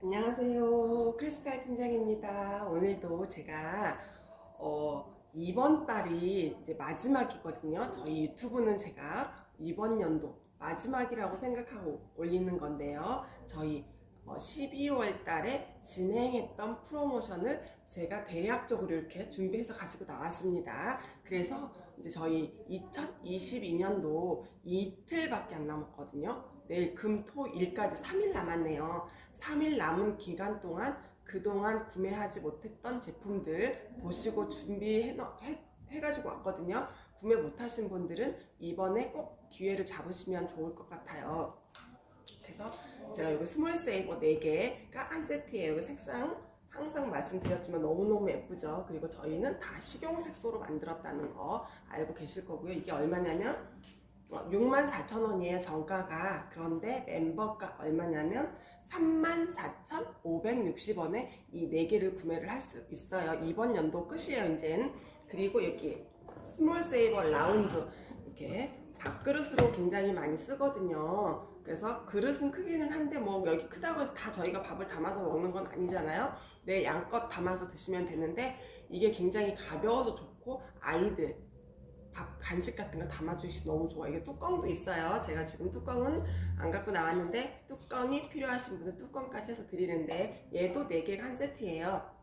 안녕하세요. 크리스탈 팀장입니다. 오늘도 제가 어, 이번 달이 이제 마지막이거든요. 저희 유튜브는 제가 이번 연도 마지막이라고 생각하고 올리는 건데요. 저희 어, 12월 달에 진행했던 프로모션을 제가 대략적으로 이렇게 준비해서 가지고 나왔습니다. 그래서 이제 저희 2022년도 이틀밖에 안 남았거든요. 내일 금, 토, 일까지 3일 남았네요. 3일 남은 기간 동안 그동안 구매하지 못했던 제품들 보시고 준비해 해, 해가지고 왔거든요. 구매 못하신 분들은 이번에 꼭 기회를 잡으시면 좋을 것 같아요. 그래서 제가 여기 스몰 세이버 4개가 한 세트예요. 여기 색상 항상 말씀드렸지만 너무너무 예쁘죠. 그리고 저희는 다 식용 색소로 만들었다는 거 알고 계실 거고요. 이게 얼마냐면 64,000원이에요. 정가가. 그런데 멤버가 얼마냐면 34,560원에 이 4개를 구매를 할 수 있어요. 이번 연도 끝이에요, 이제는. 그리고 여기 스몰 세이버 라운드 이렇게 밥그릇으로 굉장히 많이 쓰거든요. 그래서 그릇은 크기는 한데 뭐 여기 크다고 해서 다 저희가 밥을 담아서 먹는 건 아니잖아요. 내 양껏 담아서 드시면 되는데 이게 굉장히 가벼워서 좋고 아이들 밥 간식 같은 거 담아주시 너무 좋아요. 이게 뚜껑도 있어요. 제가 지금 뚜껑은 안 갖고 나왔는데 뚜껑이 필요하신 분은 뚜껑까지 해서 드리는데 얘도 4개가 한 세트예요.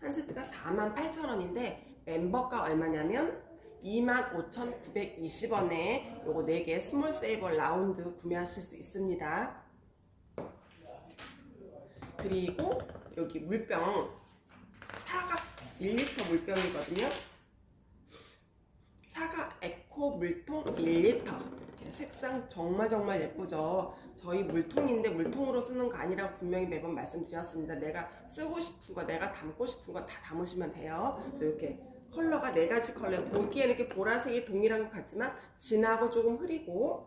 한 세트가 48,000원인데 멤버가 얼마냐면 25,920원에 요거 4개 스몰 세이버 라운드 구매하실 수 있습니다. 그리고 여기 물병 사각 1리터 물병이거든요. 사각 에코 물통 1리터 이렇게 색상 정말 정말 예쁘죠 저희 물통인데 물통으로 쓰는 거 아니라고 분명히 매번 말씀드렸습니다 내가 쓰고 싶은 거 내가 담고 싶은 거 다 담으시면 돼요 그래서 이렇게 컬러가 네 가지 컬러 보기에는 이렇게 보라색이 동일한 것 같지만 진하고 조금 흐리고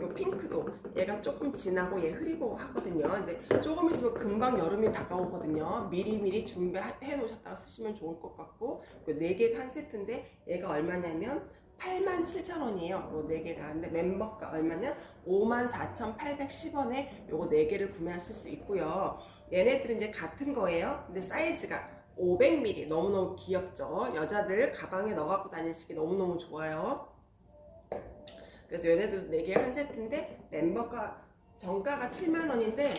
요 핑크도 얘가 조금 진하고 얘 흐리고 하거든요. 이제 조금 있으면 금방 여름이 다가오거든요. 미리미리 준비해 놓으셨다가 쓰시면 좋을 것 같고 네 개가 한 세트인데 얘가 얼마냐면 87,000원이에요. 요네 개가. 근데 멤버가 얼마냐? 54,810원에 요거 네 개를 구매하실 수 있고요. 얘네들은 이제 같은 거예요. 근데 사이즈가 500ml 너무너무 귀엽죠. 여자들 가방에 넣어 갖고 다니시기 너무너무 좋아요. 그래서 얘네들도 4개 한 세트인데 멤버가 정가가 7만원인데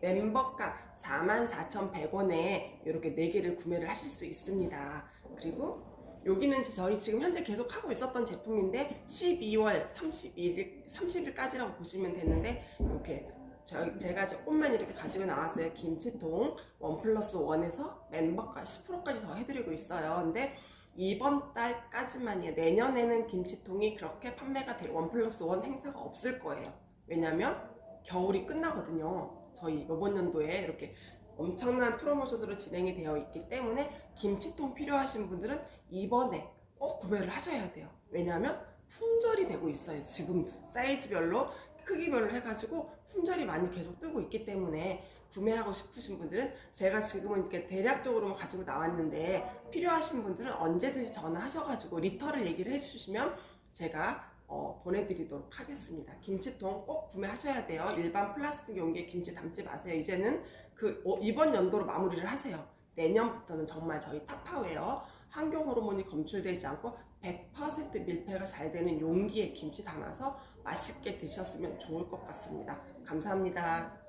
멤버가 44,100원에 이렇게 4개를 구매를 하실 수 있습니다. 그리고 여기는 저희 지금 현재 계속 하고 있었던 제품인데 12월 31일, 30일까지라고 보시면 되는데 이렇게 저, 제가 조금만 이렇게 가지고 나왔어요. 김치통 원 플러스 원에서 멤버가 10%까지 더 해드리고 있어요. 근데 이번 달까지만이에요. 내년에는 김치통이 그렇게 판매가 될원 플러스 원 행사가 없을 거예요. 왜냐면 겨울이 끝나거든요. 저희 이번 연도에 이렇게 엄청난 프로모션으로 진행이 되어 있기 때문에 김치통 필요하신 분들은 이번에 꼭 구매를 하셔야 돼요. 왜냐하면 품절이 되고 있어요. 지금도 사이즈별로 크기별로 해가지고 품절이 많이 계속 뜨고 있기 때문에 구매하고 싶으신 분들은 제가 지금은 이렇게 대략적으로만 가지고 나왔는데 필요하신 분들은 언제든지 전화하셔가지고 리터를 얘기를 해주시면 제가 어, 보내드리도록 하겠습니다. 김치통 꼭 구매하셔야 돼요. 일반 플라스틱 용기에 김치 담지 마세요. 이제는 그 어, 이번 연도로 마무리를 하세요. 내년부터는 정말 저희 타파웨어 환경 호르몬이 검출되지 않고 100% 밀폐가 잘 되는 용기에 김치 담아서 맛있게 드셨으면 좋을 것 같습니다. 감사합니다.